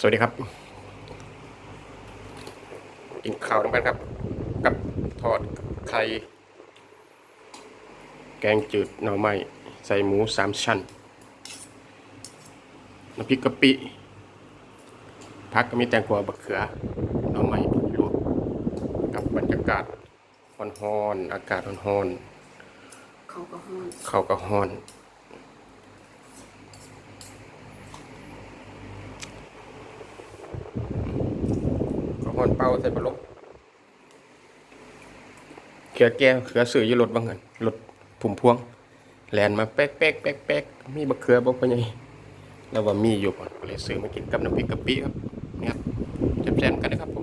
สวัสดีครับ กินข้าวน้ำกันครับ กับทอดไข่แกงจืดหน่อไม้ใส่หมูสามชั้นน้ำพริกกะปิพักก็มีแตงกวาบักเขือหน่อไม้ลวกกับบรรยากาศฮ้อนๆอากาศฮ้อนเขาก็ห้อนๆข้าวก็ฮ้อน ก็ฮ้อนเป่าใส่บะลกเขือแก้วเขือสื่ออยู่รถบางเงินรถผุ่มพวงแลนมาแป๊กแป๊กแป๊กแป๊กมีบะเขือบอกไปไงแล้วว่ามีอยู่ก่อนเลยซื้อมากินกับน้ำพริกกะปิครับเนี่ครับแซ่บๆกันนะครับผ